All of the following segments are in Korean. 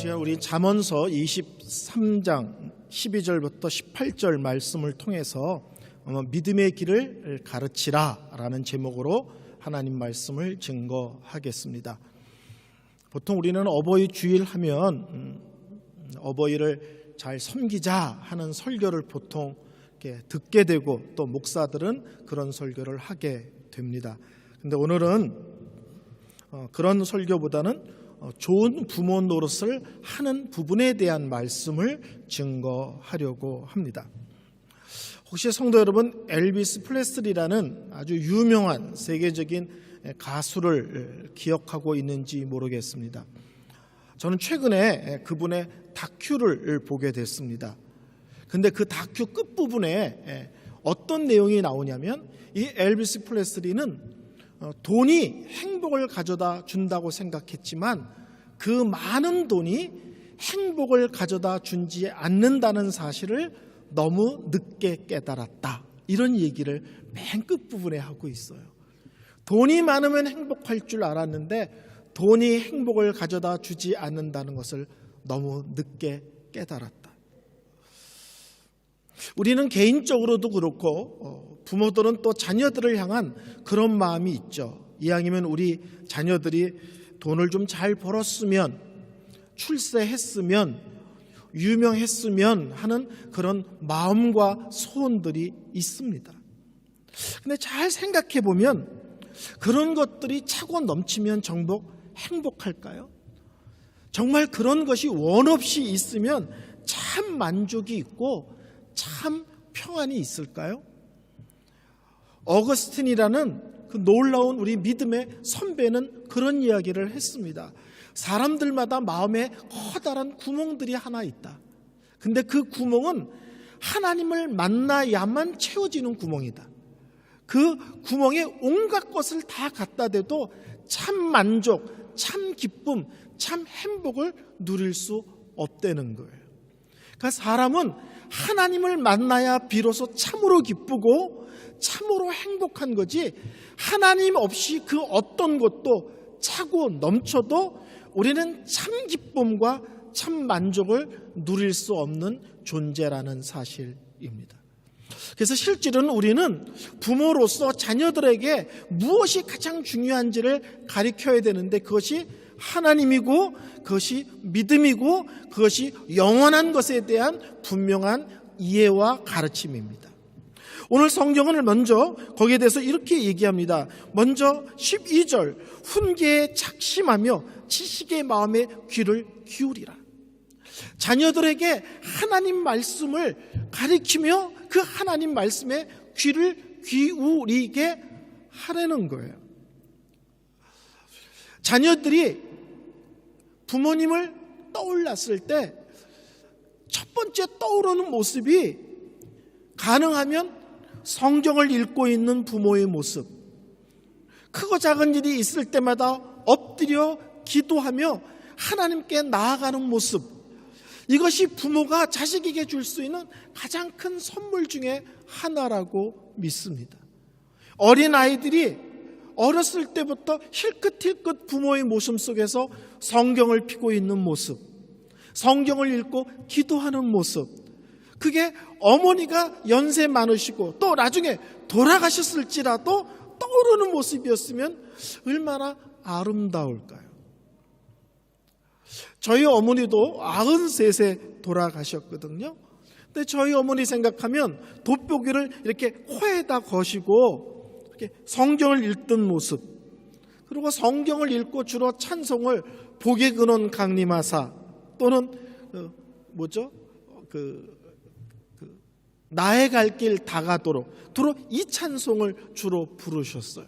이 시간 우리 잠언서 23장 12절부터 18절 말씀을 통해서 어, 믿음의 길을 가르치라라는 제목으로 하나님 말씀을 증거하겠습니다. 보통 우리는 어버이 주일 하면 음, 어버이를 잘 섬기자 하는 설교를 보통 듣게 되고 또 목사들은 그런 설교를 하게 됩니다. 근데 오늘은 어, 그런 설교보다는 어, 좋은 부모 노릇을 하는 부분에 대한 말씀을 증거하려고 합니다. 혹시 성도 여러분 엘비스 플레스리라는 아주 유명한 세계적인 가수를 기억하고 있는지 모르겠습니다. 저는 최근에 그분의 다큐를 보게 됐습니다. 근데 그 다큐 끝부분에 어떤 내용이 나오냐면 이 엘비스 플레스리는 어, 돈이 행복을 가져다 준다고 생각했지만 그 많은 돈이 행복을 가져다 준지 않는다는 사실을 너무 늦게 깨달았다. 이런 얘기를 맨 끝부분에 하고 있어요. 돈이 많으면 행복할 줄 알았는데 돈이 행복을 가져다 주지 않는다는 것을 너무 늦게 깨달았다. 우리는 개인적으로도 그렇고 어, 부모들은 또 자녀들을 향한 그런 마음이 있죠. 이왕이면 우리 자녀들이 돈을 좀 잘 벌었으면 출세했으면 유명했으면 하는 그런 마음과 소원들이 있습니다. 근데 잘 생각해 보면 그런 것들이 차고 넘치면 정복 행복할까요? 정말 그런 것이 원 없이 있으면 참 만족이 있고 참 평안이 있을까요? 어거스틴이라는 그 놀라운 우리 믿음의 선배는 그런 이야기를 했습니다. 사람들마다 마음에 커다란 구멍들이 하나 있다. 근데 그 구멍은 하나님을 만나야만 채워지는 구멍이다. 그 구멍에 온갖 것을 다 갖다 대도 참 만족, 참 기쁨, 참 행복을 누릴 수 없다는 거예요. 그러니까 사람은 하나님을 만나야 비로소 참으로 기쁘고 참으로 행복한 거지 하나님 없이 그 어떤 것도 차고 넘쳐도 우리는 참 기쁨과 참 만족을 누릴 수 없는 존재라는 사실입니다. 그래서 실질은 우리는 부모로서 자녀들에게 무엇이 가장 중요한지를 가리켜야 되는데 그것이 하나님이고 그것이 믿음이고 그것이 영원한 것에 대한 분명한 이해와 가르침입니다. 오늘 성경을 먼저 거기에 대해서 이렇게 얘기합니다. 먼저 12절 훈계에 착심하며 지식의 마음에 귀를 기울이라. 자녀들에게 하나님 말씀을 가리키며 그 하나님 말씀에 귀를 기울이게 하라는 거예요. 자녀들이 부모님을 떠올랐을 때 첫 번째 떠오르는 모습이 가능하면 성경을 읽고 있는 부모의 모습. 크고 작은 일이 있을 때마다 엎드려 기도하며 하나님께 나아가는 모습. 이것이 부모가 자식에게 줄 수 있는 가장 큰 선물 중에 하나라고 믿습니다. 어린 아이들이 어렸을 때부터 힐끗힐끗 부모의 모습 속에서 성경을 피고 있는 모습, 성경을 읽고 기도하는 모습, 그게 어머니가 연세 많으시고 또 나중에 돌아가셨을지라도 떠오르는 모습이었으면 얼마나 아름다울까요? 저희 어머니도 93세 돌아가셨거든요. 근데 저희 어머니 생각하면 돋보기를 이렇게 코에다 거시고 이렇게 성경을 읽던 모습, 그리고 성경을 읽고 주로 찬송을 복에 근원 강림하사 또는 어, 뭐죠? 그, 그 나의 갈 길 다 가도록 주로 이 찬송을 주로 부르셨어요.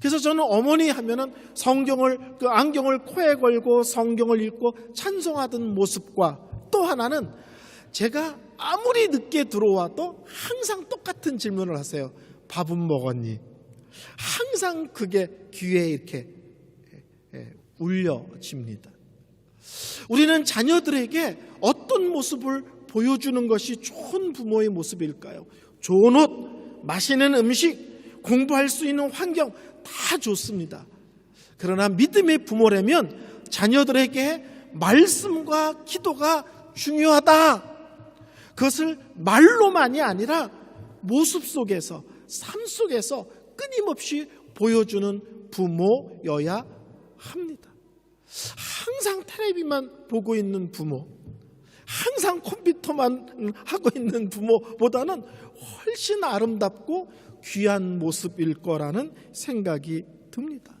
그래서 저는 어머니 하면은 성경을 그 안경을 코에 걸고 성경을 읽고 찬송하던 모습과 또 하나는 제가 아무리 늦게 들어와도 항상 똑같은 질문을 하세요. 밥은 먹었니? 항상 그게 귀에 이렇게 울려집니다. 우리는 자녀들에게 어떤 모습을 보여주는 것이 좋은 부모의 모습일까요? 좋은 옷, 맛있는 음식, 공부할 수 있는 환경 다 좋습니다. 그러나 믿음의 부모라면 자녀들에게 말씀과 기도가 중요하다. 그것을 말로만이 아니라 모습 속에서, 삶 속에서 끊임없이 보여주는 부모여야 합니다. 항상 텔레비만 보고 있는 부모, 항상 컴퓨터만 하고 있는 부모보다는 훨씬 아름답고 귀한 모습일 거라는 생각이 듭니다.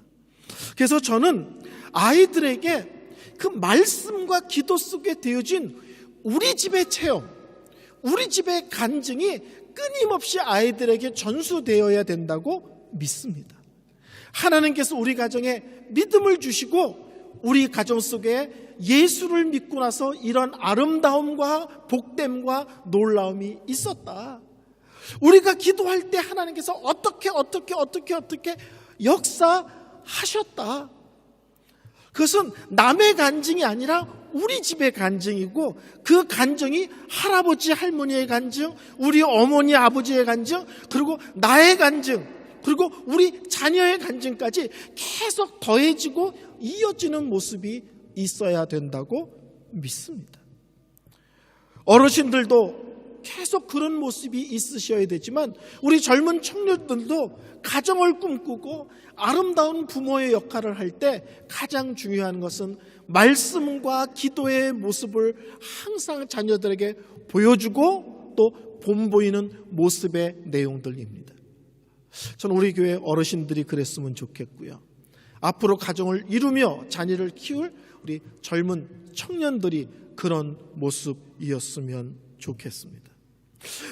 그래서 저는 아이들에게 그 말씀과 기도 속에 되어진 우리 집의 체험, 우리 집의 간증이 끊임없이 아이들에게 전수되어야 된다고 믿습니다. 하나님께서 우리 가정에 믿음을 주시고 우리 가정 속에 예수를 믿고 나서 이런 아름다움과 복됨과 놀라움이 있었다. 우리가 기도할 때 하나님께서 어떻게 어떻게 어떻게 어떻게 역사하셨다. 그것은 남의 간증이 아니라 우리 집의 간증이고 그 간증이 할아버지 할머니의 간증, 우리 어머니 아버지의 간증, 그리고 나의 간증, 그리고 우리 자녀의 간증까지 계속 더해지고 이어지는 모습이 있어야 된다고 믿습니다. 어르신들도 계속 그런 모습이 있으셔야 되지만 우리 젊은 청년들도 가정을 꿈꾸고 아름다운 부모의 역할을 할 때 가장 중요한 것은 말씀과 기도의 모습을 항상 자녀들에게 보여주고 또 본보이는 모습의 내용들입니다. 저는 우리 교회 어르신들이 그랬으면 좋겠고요. 앞으로 가정을 이루며 자녀를 키울 우리 젊은 청년들이 그런 모습이었으면 좋겠습니다.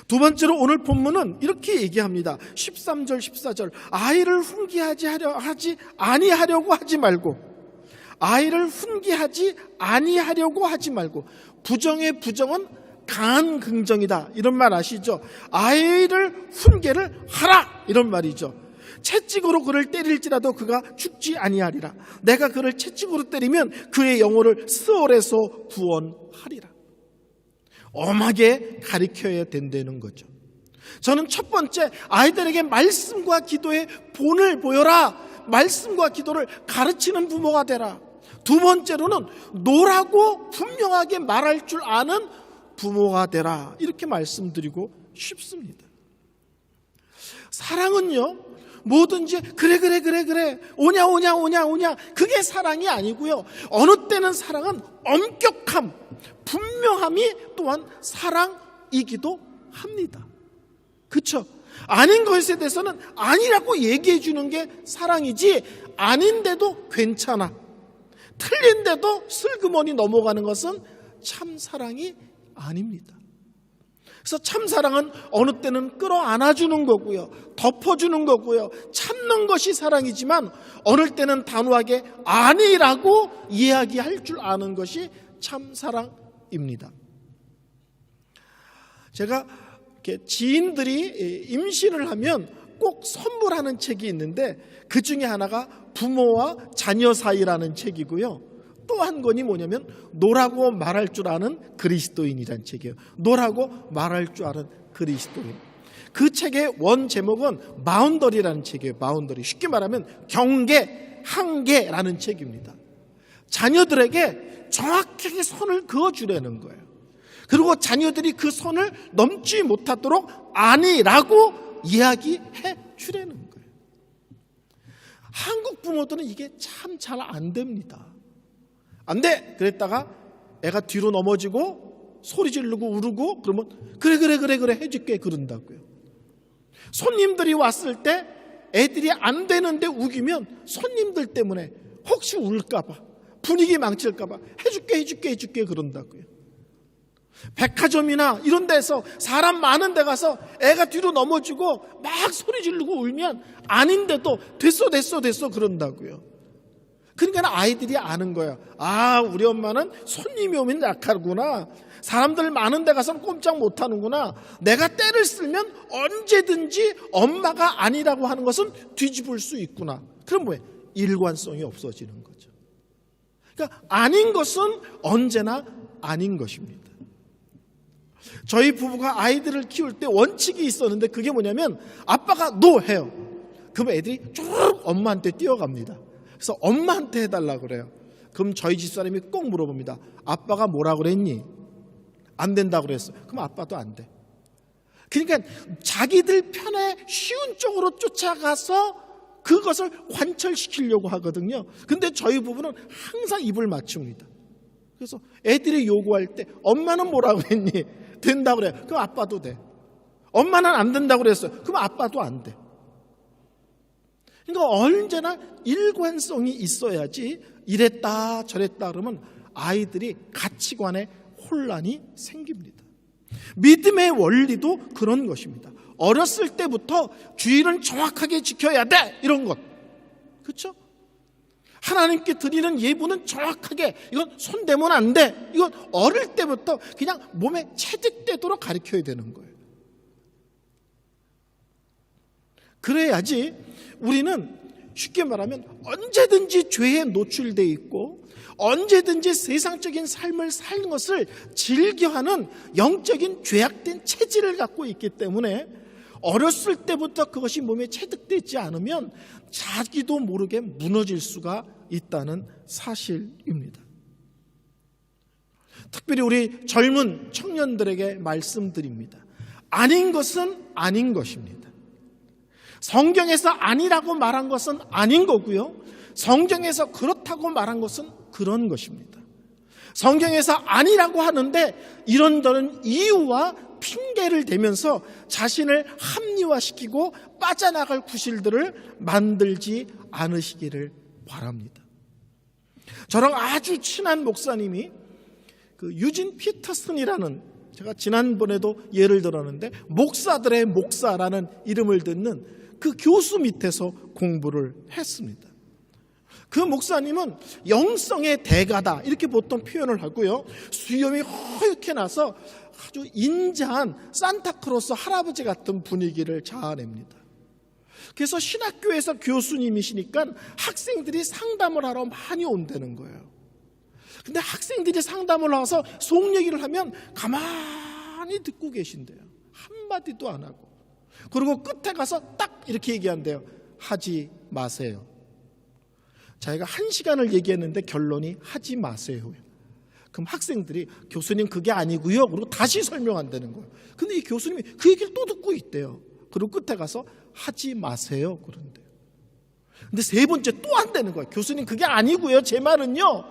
두 번째로 오늘 본문은 이렇게 얘기합니다. 13절 14절 아이를 훈계하지 하려 하지 아니하려고 하지 말고 아이를 훈계하지 아니하려고 하지 말고 부정의 부정은 강한 긍정이다. 이런 말 아시죠? 아이를 훈계를 하라 이런 말이죠. 채찍으로 그를 때릴지라도 그가 죽지 아니하리라. 내가 그를 채찍으로 때리면 그의 영혼을 스월에서 구원하리라. 엄하게 가리켜야 된다는 거죠. 저는 첫 번째 아이들에게 말씀과 기도의 본을 보여라. 말씀과 기도를 가르치는 부모가 되라. 두 번째로는 노라고 분명하게 말할 줄 아는 부모가 되라. 이렇게 말씀드리고 싶습니다. 사랑은요, 뭐든지 그래 그래 그래 그래 오냐 오냐 오냐 오냐 그게 사랑이 아니고요. 어느 때는 사랑은 엄격함, 분명함이 또한 사랑이기도 합니다. 그렇죠? 아닌 것에 대해서는 아니라고 얘기해 주는 게 사랑이지 아닌데도 괜찮아. 틀린데도 슬그머니 넘어가는 것은 참 사랑이 아닙니다. 그래서 참 사랑은 어느 때는 끌어안아 주는 거고요. 덮어주는 거고요. 참는 것이 사랑이지만 어느 때는 단호하게 아니라고 이야기할 줄 아는 것이 참 사랑입니다. 제가 지인들이 임신을 하면 꼭 선물하는 책이 있는데 그 중에 하나가 부모와 자녀 사이라는 책이고요. 또 한 권이 뭐냐면 노라고 말할 줄 아는 그리스도인이란 책이에요. 노라고 말할 줄 아는 그리스도인. 그 책의 원 제목은 마운더리라는 책이에요. 마운더리. 쉽게 말하면 경계, 한계라는 책입니다. 자녀들에게 정확하게 선을 그어 주려는 거예요. 그리고 자녀들이 그 선을 넘지 못하도록 아니라고 이야기해 주려는 거예요. 한국 부모들은 이게 참 잘 안 됩니다. 안 돼! 그랬다가 애가 뒤로 넘어지고 소리 지르고 울고 그러면 그래, 그래, 그래, 그래 해줄게 그런다고요. 손님들이 왔을 때 애들이 안 되는데 우기면 손님들 때문에 혹시 울까봐 분위기 망칠까봐 해줄게, 해줄게, 해줄게 그런다고요. 백화점이나 이런 데서 사람 많은 데 가서 애가 뒤로 넘어지고 막 소리 지르고 울면 아닌데도 됐어 됐어 됐어 그런다고요. 그러니까 아이들이 아는 거야. 아, 우리 엄마는 손님이 오면 약하구나. 사람들 많은 데 가서는 꼼짝 못 하는구나. 내가 때를 쓰면 언제든지 엄마가 아니라고 하는 것은 뒤집을 수 있구나. 그럼 뭐예요? 일관성이 없어지는 거죠. 그러니까 아닌 것은 언제나 아닌 것입니다. 저희 부부가 아이들을 키울 때 원칙이 있었는데 그게 뭐냐면 아빠가 노 해요. 그럼 애들이 쭉 엄마한테 뛰어갑니다. 그래서 엄마한테 해달라 그래요. 그럼 저희 집사람이 꼭 물어봅니다. 아빠가 뭐라 그랬니? 안 된다고 그랬어. 그럼 아빠도 안 돼. 그러니까 자기들 편에 쉬운 쪽으로 쫓아가서 그것을 관철시키려고 하거든요. 근데 저희 부부는 항상 입을 맞춥니다. 그래서 애들이 요구할 때 엄마는 뭐라고 했니? 된다고 그래. 그럼 아빠도 돼. 엄마는 안 된다고 그랬어요. 그럼 아빠도 안 돼. 그러니까 언제나 일관성이 있어야지 이랬다 저랬다 그러면 아이들이 가치관에 혼란이 생깁니다. 믿음의 원리도 그런 것입니다. 어렸을 때부터 주의를 정확하게 지켜야 돼 이런 것 그렇죠? 하나님께 드리는 예부는 정확하게 이건 손대면 안 돼. 이건 어릴 때부터 그냥 몸에 체득되도록 가르쳐야 되는 거예요. 그래야지 우리는 쉽게 말하면 언제든지 죄에 노출돼 있고 언제든지 세상적인 삶을 사는 것을 즐겨하는 영적인 죄악된 체질을 갖고 있기 때문에 어렸을 때부터 그것이 몸에 체득되지 않으면 자기도 모르게 무너질 수가 있다는 사실입니다. 특별히 우리 젊은 청년들에게 말씀드립니다. 아닌 것은 아닌 것입니다. 성경에서 아니라고 말한 것은 아닌 거고요. 성경에서 그렇다고 말한 것은 그런 것입니다. 성경에서 아니라고 하는데 이런저런 이유와 핑계를 대면서 자신을 합리화시키고 빠져나갈 구실들을 만들지 않으시기를 바랍니다. 저랑 아주 친한 목사님이 그 유진 피터슨이라는 제가 지난번에도 예를 들었는데 목사들의 목사라는 이름을 듣는 그 교수 밑에서 공부를 했습니다. 그 목사님은 영성의 대가다 이렇게 보통 표현을 하고요. 수염이 허옇게 나서 아주 인자한 산타크로스 할아버지 같은 분위기를 자아냅니다. 그래서 신학교에서 교수님이시니까 학생들이 상담을 하러 많이 온다는 거예요. 근데 학생들이 상담을 와서 속 얘기를 하면 가만히 듣고 계신대요. 한마디도 안 하고. 그리고 끝에 가서 딱 이렇게 얘기한대요. 하지 마세요. 자기가 한 시간을 얘기했는데 결론이 하지 마세요. 그럼 학생들이 교수님 그게 아니고요. 그리고 다시 설명한다는 거예요. 근데 이 교수님이 그 얘기를 또 듣고 있대요. 그리고 끝에 가서 하지 마세요. 그런데요. 근데 세 번째 또 한다는 거예요. 교수님 그게 아니고요. 제 말은요.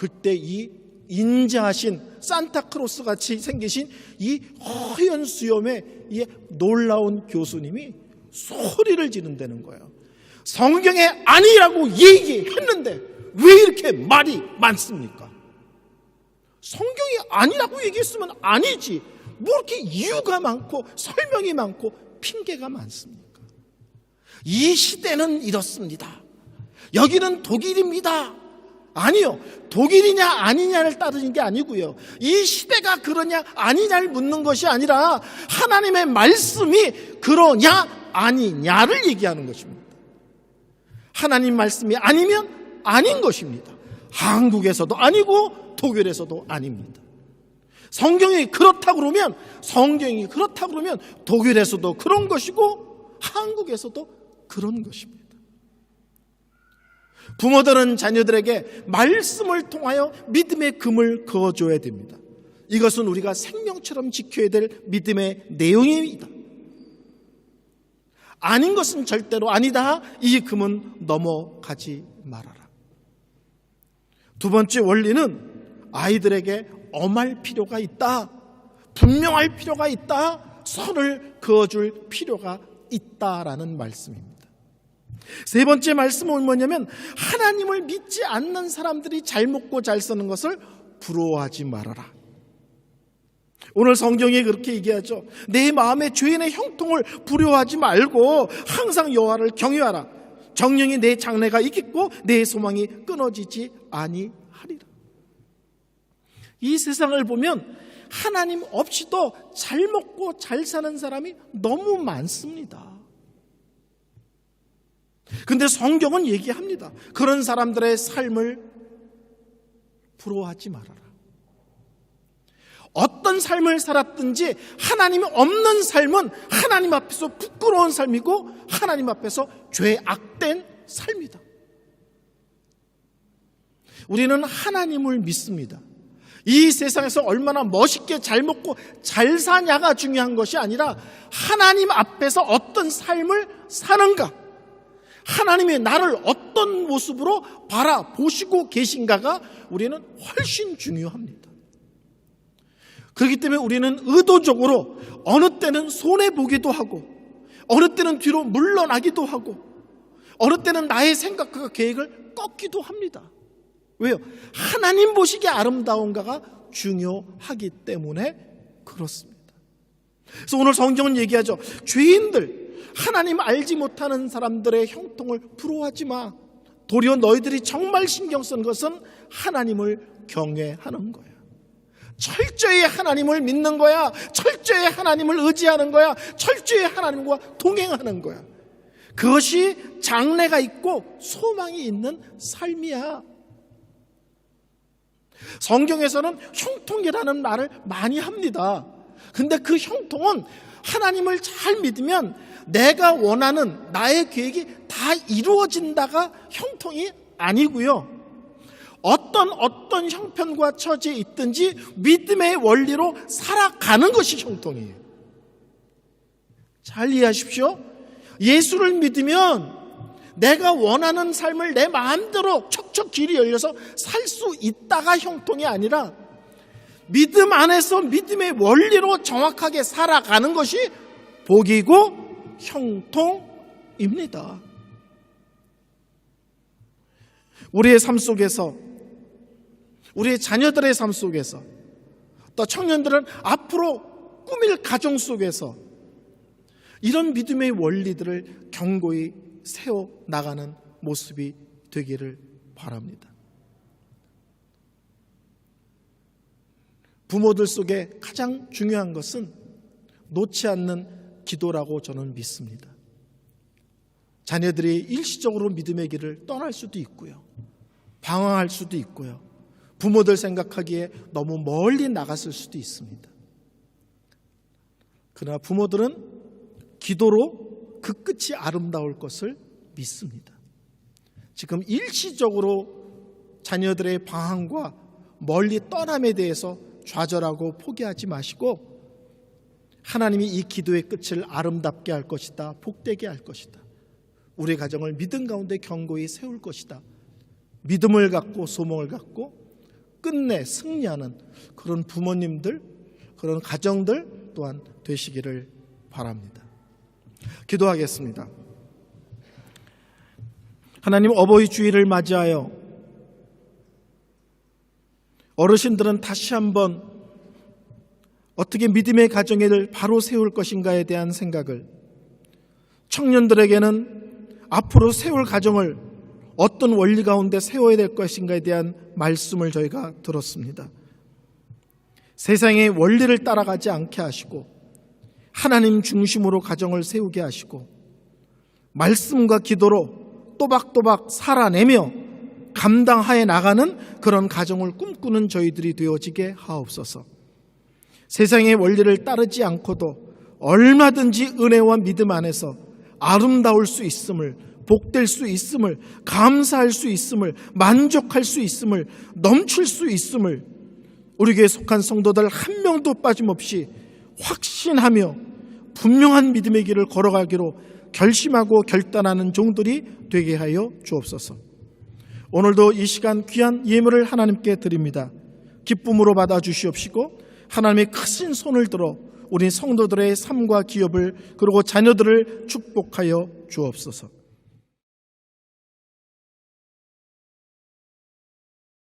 그때 이 인자하신 산타크로스 같이 생기신 이 허연 수염의 이 놀라운 교수님이 소리를 지른다는 거예요. 성경에 아니라고 얘기했는데 왜 이렇게 말이 많습니까? 성경이 아니라고 얘기했으면 아니지. 뭐 이렇게 이유가 많고 설명이 많고 핑계가 많습니까? 이 시대는 이렇습니다. 여기는 독일입니다. 아니요. 독일이냐 아니냐를 따르는 게 아니고요. 이 시대가 그러냐 아니냐를 묻는 것이 아니라 하나님의 말씀이 그러냐 아니냐를 얘기하는 것입니다. 하나님 말씀이 아니면 아닌 것입니다. 한국에서도 아니고 독일에서도 아닙니다. 성경이 그렇다 그러면 성경이 그렇다 그러면 독일에서도 그런 것이고 한국에서도 그런 것입니다. 부모들은 자녀들에게 말씀을 통하여 믿음의 금을 그어줘야 됩니다. 이것은 우리가 생명처럼 지켜야 될 믿음의 내용입니다. 아닌 것은 절대로 아니다. 이 금은 넘어가지 말아라. 두 번째 원리는 아이들에게 엄할 필요가 있다. 분명할 필요가 있다. 선을 그어줄 필요가 있다라는 말씀입니다. 세 번째 말씀은 뭐냐면 하나님을 믿지 않는 사람들이 잘 먹고 잘 쓰는 것을 부러워하지 말아라. 오늘 성경이 그렇게 얘기하죠. 내 마음의 죄인의 형통을 부려하지 말고 항상 여호와를 경외하라. 정령이 내 장래가 있겠고 내 소망이 끊어지지 아니하리라. 이 세상을 보면 하나님 없이도 잘 먹고 잘 사는 사람이 너무 많습니다. 근데 성경은 얘기합니다. 그런 사람들의 삶을 부러워하지 말아라. 어떤 삶을 살았든지 하나님이 없는 삶은 하나님 앞에서 부끄러운 삶이고 하나님 앞에서 죄악된 삶이다. 우리는 하나님을 믿습니다. 이 세상에서 얼마나 멋있게 잘 먹고 잘 사냐가 중요한 것이 아니라 하나님 앞에서 어떤 삶을 사는가. 하나님이 나를 어떤 모습으로 바라보시고 계신가가 우리는 훨씬 중요합니다. 그렇기 때문에 우리는 의도적으로 어느 때는 손해보기도 하고 어느 때는 뒤로 물러나기도 하고 어느 때는 나의 생각과 계획을 꺾기도 합니다. 왜요? 하나님 보시기에 아름다운가가 중요하기 때문에 그렇습니다. 그래서 오늘 성경은 얘기하죠. 죄인들, 하나님 알지 못하는 사람들의 형통을 부러워하지 마. 도리어 너희들이 정말 신경 쓴 것은 하나님을 경외하는 거야. 철저히 하나님을 믿는 거야. 철저히 하나님을 의지하는 거야. 철저히 하나님과 동행하는 거야. 그것이 장래가 있고 소망이 있는 삶이야. 성경에서는 형통이라는 말을 많이 합니다. 근데 그 형통은 하나님을 잘 믿으면 내가 원하는 나의 계획이 다 이루어진다가 형통이 아니고요. 어떤 어떤 형편과 처지에 있든지 믿음의 원리로 살아가는 것이 형통이에요. 잘 이해하십시오. 예수를 믿으면 내가 원하는 삶을 내 마음대로 척척 길이 열려서 살 수 있다가 형통이 아니라 믿음 안에서 믿음의 원리로 정확하게 살아가는 것이 복이고 형통입니다. 우리의 삶 속에서 우리의 자녀들의 삶 속에서 또 청년들은 앞으로 꾸밀 가정 속에서 이런 믿음의 원리들을 경고히 세워 나가는 모습이 되기를 바랍니다. 부모들 속에 가장 중요한 것은 놓지 않는 기도라고 저는 믿습니다. 자녀들이 일시적으로 믿음의 길을 떠날 수도 있고요. 방황할 수도 있고요. 부모들 생각하기에 너무 멀리 나갔을 수도 있습니다. 그러나 부모들은 기도로 그 끝이 아름다울 것을 믿습니다. 지금 일시적으로 자녀들의 방황과 멀리 떠남에 대해서 좌절하고 포기하지 마시고 하나님이 이 기도의 끝을 아름답게 할 것이다. 복되게 할 것이다. 우리 가정을 믿음 가운데 견고히 세울 것이다. 믿음을 갖고 소망을 갖고 끝내 승리하는 그런 부모님들, 그런 가정들 또한 되시기를 바랍니다. 기도하겠습니다. 하나님 어버이 주일을 맞이하여 어르신들은 다시 한번 어떻게 믿음의 가정을 바로 세울 것인가에 대한 생각을 청년들에게는 앞으로 세울 가정을 어떤 원리 가운데 세워야 될 것인가에 대한 말씀을 저희가 들었습니다. 세상의 원리를 따라가지 않게 하시고 하나님 중심으로 가정을 세우게 하시고 말씀과 기도로 또박또박 살아내며 감당하에 나가는 그런 가정을 꿈꾸는 저희들이 되어지게 하옵소서. 세상의 원리를 따르지 않고도 얼마든지 은혜와 믿음 안에서 아름다울 수 있음을 복될 수 있음을 감사할 수 있음을 만족할 수 있음을 넘칠 수 있음을 우리 교회 속한 성도들 한 명도 빠짐없이 확신하며 분명한 믿음의 길을 걸어가기로 결심하고 결단하는 종들이 되게 하여 주옵소서. 오늘도 이 시간 귀한 예물을 하나님께 드립니다. 기쁨으로 받아 주시옵시고 하나님의 크신 손을 들어 우리 성도들의 삶과 기업을 그리고 자녀들을 축복하여 주옵소서.